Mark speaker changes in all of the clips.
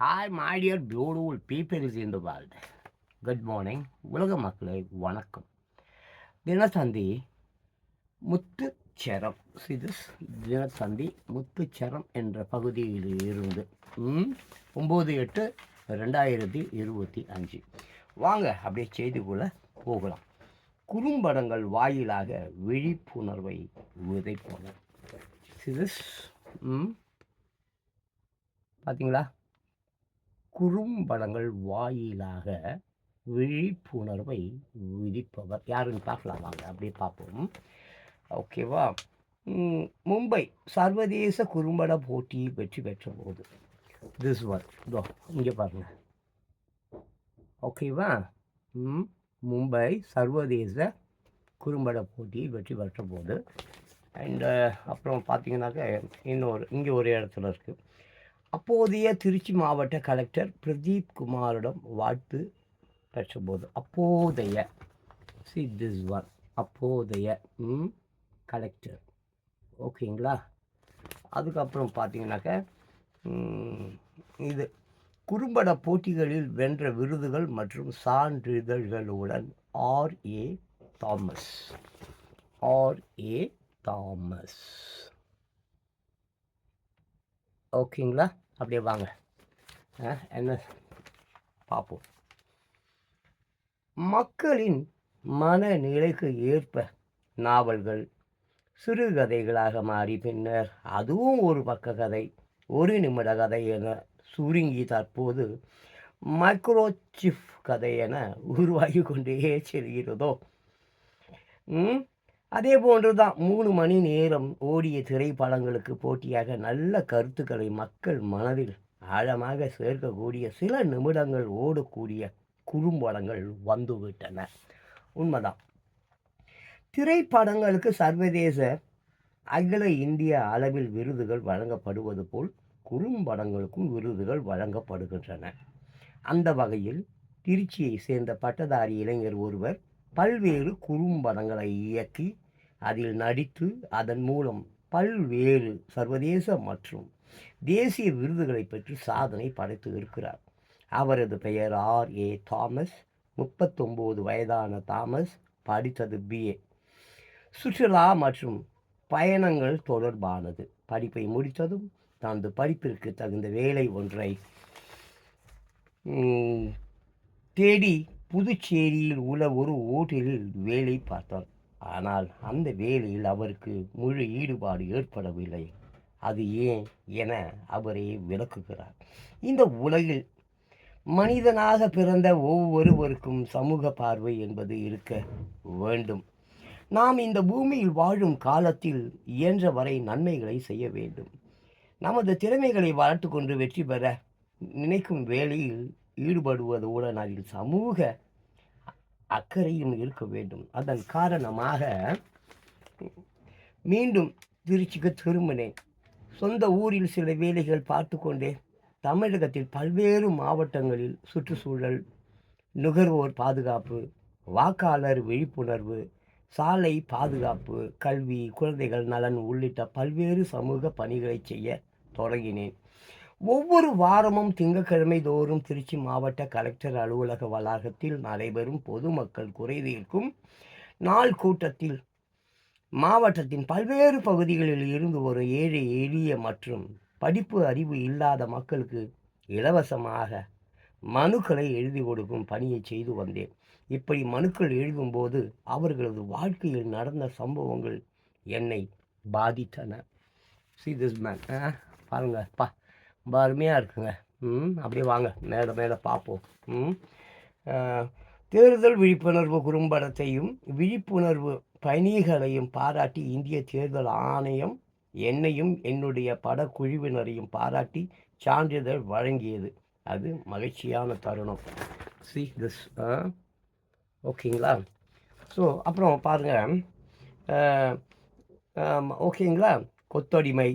Speaker 1: Hi my dear dear people people in the world. Good morning உலக மக்களை வணக்கம். தினசந்தி முத்துச்சரம். சிதிஸ் தினத்தந்தி முத்துச்சரம் என்ற பகுதியில் இருந்து ஒம்பது எட்டு ரெண்டாயிரத்தி இருபத்தி அஞ்சு. வாங்க அப்படியே செய்திக்குள்ளே போகலாம். குறும்படங்கள் வாயிலாக விழிப்புணர்வை விதைப்போம் சிதிஸ் ம். பார்த்தீங்களா குறும்படங்கள் வாயிலாக விழிப்புணர்வை விதிப்பவர். யாருன்னு பார்க்கலாம் வாங்க அப்படியே பார்ப்போம். ஓகேவா மும்பை சர்வதேச குறும்பட போட்டியில் வெற்றி பெற்ற போது. திஸ் ஒன் இதோ இங்கே பாருங்க. ஓகேவா மும்பை சர்வதேச குறும்பட போட்டியில் வெற்றி பெற்ற போது. அண்டு அப்புறம் பார்த்தீங்கன்னாக்க இன்னொரு இங்கே ஒரு இடத்துல இருக்குது அப்போதைய திருச்சி மாவட்ட கலெக்டர் பிரதீப் குமாரிடம் வாழ்த்து பெற்றபோது அப்போதைய சி திஸ் ஒன் அப்போதைய ம், கலெக்டர். ஓகேங்களா? அதுக்கப்புறம் பார்த்தீங்கன்னாக்க இது. குறும்பட போட்டிகளில் வென்ற விருதுகள் மற்றும் சான்றிதழ்களுடன் R A Thomas. R A Thomas. ஓகேங்களா? அப்படியே வாங்க. ஆ, என்ன? பார்ப்போம் மக்களின் மனநிலைக்கு ஏற்ப நாவல்கள் சிறுகதைகளாக மாறி பின்னர் அதுவும் ஒரு பக்க கதை ஒரு நிமிட கதை என சுருங்கி தற்போது மைக்ரோசிப் கதை என உருவாகி கொண்டே செல்கிறதோ? ம்? அதே போன்று தான் மூணு மணி நேரம் ஓடிய திரைப்படங்களுக்கு போட்டியாக நல்ல கருத்துக்களை மக்கள் மனதில் ஆழமாக சேர்க்கக்கூடிய சில நிமிடங்கள் ஓடக்கூடிய குறும்படங்கள் வந்துவிட்டன. உண்மைதான். திரைப்படங்களுக்கு சர்வதேச அகில இந்திய அளவில் விருதுகள் வழங்கப்படுவது போல் குறும்படங்களுக்கும் விருதுகள் வழங்கப்படுகின்றன. அந்த வகையில் திருச்சியை சேர்ந்த பட்டதாரி இளைஞர் ஒருவர் பல்வேறு குறும்படங்களை இயக்கி அதில் நடித்து அதன் மூலம் பல்வேறு சர்வதேச மற்றும் தேசிய விருதுகளை பெற்று சாதனை படைத்து இருக்கிறார். அவரது பெயர் ஆர். ஏ. தாமஸ். முப்பத்தொம்போது வயதான தாமஸ் படித்தது பிஏ சுற்றுலா மற்றும் பயணங்கள் தொடர்பானது. படிப்பை முடித்ததும் தனது படிப்பிற்கு தகுந்த வேலை ஒன்றை தேடி புதுச்சேரியில் உள்ள ஒரு ஓட்டலில் வேலை பார்த்தார். ஆனால் அந்த வேலையில் அவருக்கு முழு ஈடுபாடு ஏற்படவில்லை. அது ஏன் என அவரே விளக்குகிறார். இந்த உலகில் மனிதனாக பிறந்த ஒவ்வொருவருக்கும் சமூக பார்வை என்பது இருக்க வேண்டும். நாம் இந்த பூமியில் வாழும் காலத்தில் இயன்ற வரை நன்மைகளை செய்ய வேண்டும். நமது திறமைகளை வளர்த்து கொண்டு வெற்றி பெற நினைக்கும் வேலையில் ஈடுபடுவதோடு அதில் சமூக அக்கறையும் இருக்க வேண்டும். அதன் காரணமாக மீண்டும் திருச்சிக்கு திரும்பினேன். சொந்த ஊரில் சில வேலைகள் பார்த்து கொண்டே தமிழகத்தில் பல்வேறு மாவட்டங்களில் சுற்றுச்சூழல் நுகர்வோர் பாதுகாப்பு வாக்காளர் விழிப்புணர்வு சாலை பாதுகாப்பு கல்வி குழந்தைகள் நலன் உள்ளிட்ட பல்வேறு சமூக பணிகளை செய்ய தொடங்கினேன். ஒவ்வொரு வாரமும் திங்கட்கிழமை தோறும் திருச்சி மாவட்ட கலெக்டர் அலுவலக வளாகத்தில் நடைபெறும் பொதுமக்கள் குறை தீர்க்கும் நாள் கூட்டத்தில் மாவட்டத்தின் பல்வேறு பகுதிகளில் இருந்து ஒரு ஏழை எளிய மற்றும் படிப்பு அறிவு இல்லாத மக்களுக்கு இலவசமாக மனுக்களை எழுதி கொடுக்கும் பணியை செய்து வந்தேன். இப்படி மனுக்கள் எழுதும்போது அவர்களது வாழ்க்கையில் நடந்த சம்பவங்கள் என்னை பாதித்தன. சி திஸ் மேன் பாருங்க பா ரொம்ப அருமையாக இருக்குங்க. ம் அப்படியே வாங்க. மேலே மேலே பார்ப்போம். ம் தேர்தல் விழிப்புணர்வு குறும்படத்தையும் விழிப்புணர்வு பணிகளையும் பாராட்டி இந்திய தேர்தல் ஆணையம் என்னையும் என்னுடைய படக்குழுவினரையும் பாராட்டி சான்றிதழ் வழங்கியது. அது மகிழ்ச்சியான தருணம். சி திஸ் ஓகேங்களா? ஸோ அப்புறம் பாருங்கள் ஓகேங்களா? கொத்தடிமை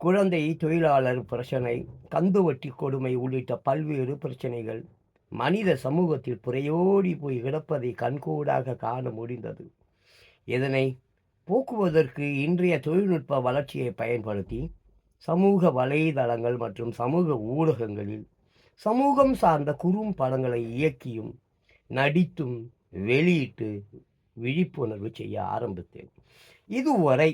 Speaker 1: குழந்தை தொழிலாளர் பிரச்சனை கந்துவட்டி கொடுமை உள்ளிட்ட பல்வேறு பிரச்சனைகள். மனித சமூகத்தில் புறையோடி போய் கிடப்பதை கண்கூடாக காண முடிந்தது. இதனை போக்குவதற்கு இன்றைய தொழில்நுட்ப வளர்ச்சியை பயன்படுத்தி சமூக வலைதளங்கள் மற்றும் சமூக ஊடகங்களில் சமூகம் சார்ந்த குறும்படங்களை இயக்கியும் நடித்தும் வெளியிட்டு விழிப்புணர்வு செய்ய ஆரம்பித்தேன். இதுவரை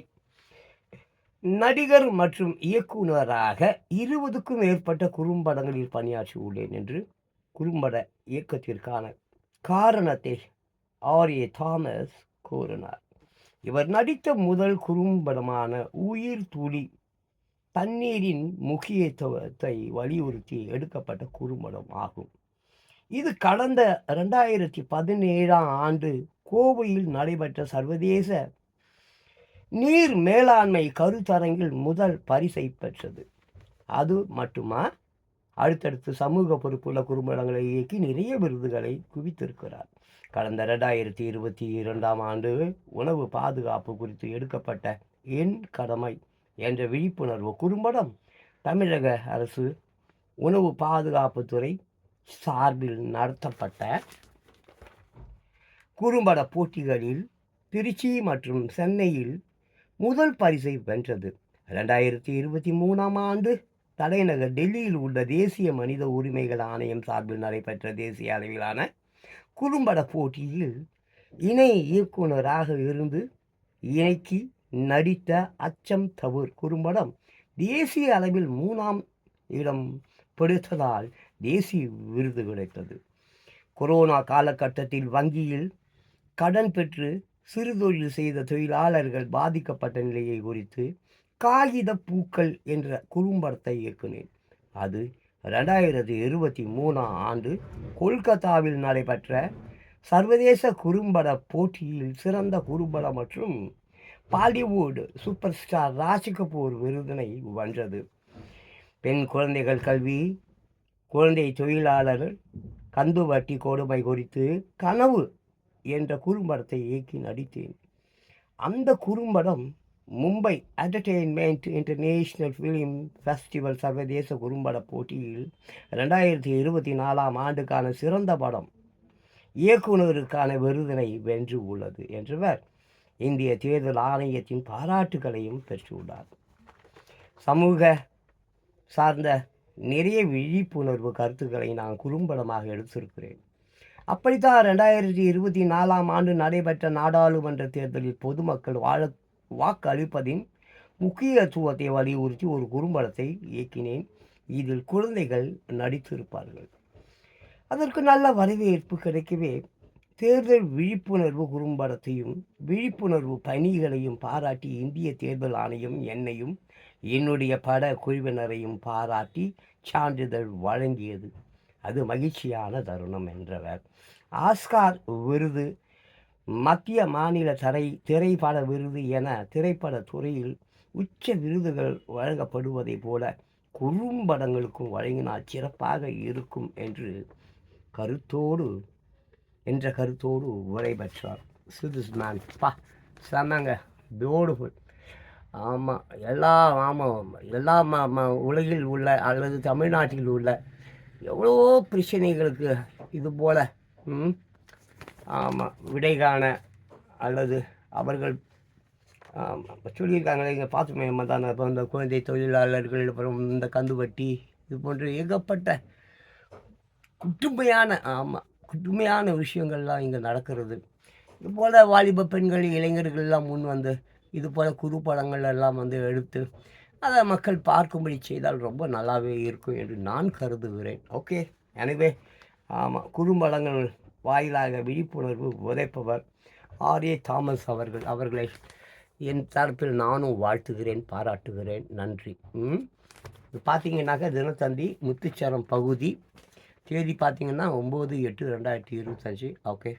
Speaker 1: நடிகர் மற்றும் இயக்குனராக இருபதுக்கும் மேற்பட்ட குறும்படங்களில் பணியாற்றி உள்ளேன் என்று குறும்பட இயக்கத்திற்கான காரணத்தை ஆர்ஏ தாமஸ் கூறினார். இவர் நடித்த முதல் குறும்படமான உயிர் துளி தண்ணீரின் முக்கியத்துவத்தை வலியுறுத்தி எடுக்கப்பட்ட குறும்படம் ஆகும். இது கடந்த ரெண்டாயிரத்தி பதினேழாம் ஆண்டு கோவையில் நடைபெற்ற சர்வதேச நீர் மேலாண்மை கருத்தரங்கில் முதல் பரிசை பெற்றது. அது மட்டுமா? அடுத்தடுத்து சமூக பொறுப்புள்ள குறும்படங்களை இயக்கி நிறைய விருதுகளை குவித்திருக்கிறார். கடந்த ரெண்டாயிரத்தி இருபத்தி இரண்டாம் ஆண்டு உணவு பாதுகாப்பு குறித்து எடுக்கப்பட்ட என் கடமை என்ற விழிப்புணர்வு குறும்படம் தமிழக அரசு உணவு பாதுகாப்புத்துறை சார்பில் நடத்தப்பட்ட குறும்பட போட்டிகளில் திருச்சி மற்றும் சென்னையில் முதல் பரிசை வென்றது. ரெண்டாயிரத்தி இருபத்தி மூணாம் ஆண்டு தலைநகர் டெல்லியில் உள்ள தேசிய மனித உரிமைகள் ஆணையம் சார்பில் நடைபெற்ற தேசிய அளவிலான குறும்பட போட்டியில் இணை இயக்குனராக இருந்து இணைக்கு நடித்த அச்சம் தவிர் குறும்படம் தேசிய அளவில் மூணாம் இடம் பிடித்ததால் தேசிய விருது கிடைத்தது. கொரோனா காலகட்டத்தில் வங்கியில் கடன் பெற்று சிறுதொழில் செய்த தொழிலாளர்கள் பாதிக்கப்பட்ட நிலையை குறித்து காகித பூக்கள் என்ற குறும்படத்தை இயக்குனேன். அது ரெண்டாயிரத்தி இருபத்தி மூணாம் ஆண்டு கொல்கத்தாவில் நடைபெற்ற சர்வதேச குறும்பட போட்டியில் சிறந்த குறும்படம் மற்றும் Bollywood super star Raj Kapoor விருதினை வென்றது. பெண் குழந்தைகள் கல்வி குழந்தை தொழிலாளர் கந்து வட்டி கொடுமை குறித்து கனவு என்ற குறும்படத்தை இயக்கி நடித்தேன். அந்த குறும்படம் Mumbai entertainment international film festival சர்வதேச குறும்பட போட்டியில் ரெண்டாயிரத்தி இருபத்தி நாலாம் ஆண்டுக்கான சிறந்த படம் இயக்குநருக்கான விருதினை வென்று உள்ளது என்றவர் இந்திய தேர்தல் ஆணையத்தின் பாராட்டுகளையும் பெற்றுள்ளார். சமூக சார்ந்த நிறைய விழிப்புணர்வு கருத்துக்களை நான் குறும்படமாக எடுத்திருக்கிறேன். அப்படித்தான் ரெண்டாயிரத்தி இருபத்தி நாலாம் ஆண்டு நடைபெற்ற நாடாளுமன்ற தேர்தலில் பொதுமக்கள் வாழ வாக்கு அளிப்பதின் முக்கியத்துவத்தை வலியுறுத்தி ஒரு குறும்படத்தை இயக்கினேன். இதில் குழந்தைகள் நடித்திருப்பார்கள். அதற்கு நல்ல வரவேற்பு கிடைக்கவே தேர்தல் விழிப்புணர்வு குறும்படத்தையும் விழிப்புணர்வு பணிகளையும் பாராட்டி இந்திய தேர்தல் ஆணையம் என்னையும் என்னுடைய பட குழுவினரையும் பாராட்டி சான்றிதழ் வழங்கியது. அது மகிழ்ச்சியான தருணம் என்றவர். ஆஸ்கார் விருது மத்திய மாநில தரை திரைப்பட விருது என திரைப்பட துறையில் உச்ச விருதுகள் வழங்கப்படுவதைப் போல குறும்படங்களுக்கும் வழங்கினால் சிறப்பாக இருக்கும் என்று கருத்தோடு என்ற கருத்தோடு உரை பெற்றார் மேன் பா செம்மங்க பியூட்டிஃபுல் ஆமாம் எல்லா ஆமாம் எல்லா உலகில் உள்ள அல்லது தமிழ்நாட்டில் உள்ள எவ்வளோ பிரச்சனைகளுக்கு இது போல் ம் ஆமாம் விடை காண அல்லது அவர்கள் ஆமாம் சொல்லியிருக்காங்களே இங்கே பார்த்துமே தானே இப்போ இந்த குழந்தை தொழிலாளர்கள் அப்புறம் இந்த கந்து வட்டி இது போன்ற ஏகப்பட்ட குட்டுமையான ஆமாம் குட்டுமையான விஷயங்கள்லாம் இங்கே நடக்கிறது. இது போல் வாலிப பெண்கள் இளைஞர்கள்லாம் முன் வந்து இது போல் குறுப்படங்கள் எல்லாம் வந்து எடுத்து அதை மக்கள் பார்க்கும்படி செய்தால் ரொம்ப நல்லாவே இருக்கும் என்று நான் கருதுகிறேன். ஓகே எனவே ஆமாம் குறும்படங்கள் வாயிலாக விழிப்புணர்வு உதைப்பவர் ஆர் ஏ தாமஸ் அவர்கள் அவர்களை என் தரப்பில் நானும் வாழ்த்துகிறேன் பாராட்டுகிறேன். நன்றி. ம்? பார்த்தீங்கன்னாக்கா தினத்தந்தி முத்துச்சரம் பகுதி. தேதி பார்த்தீங்கன்னா ஒம்பது எட்டு ரெண்டாயிரத்தி இருபத்தஞ்சி. ஓகே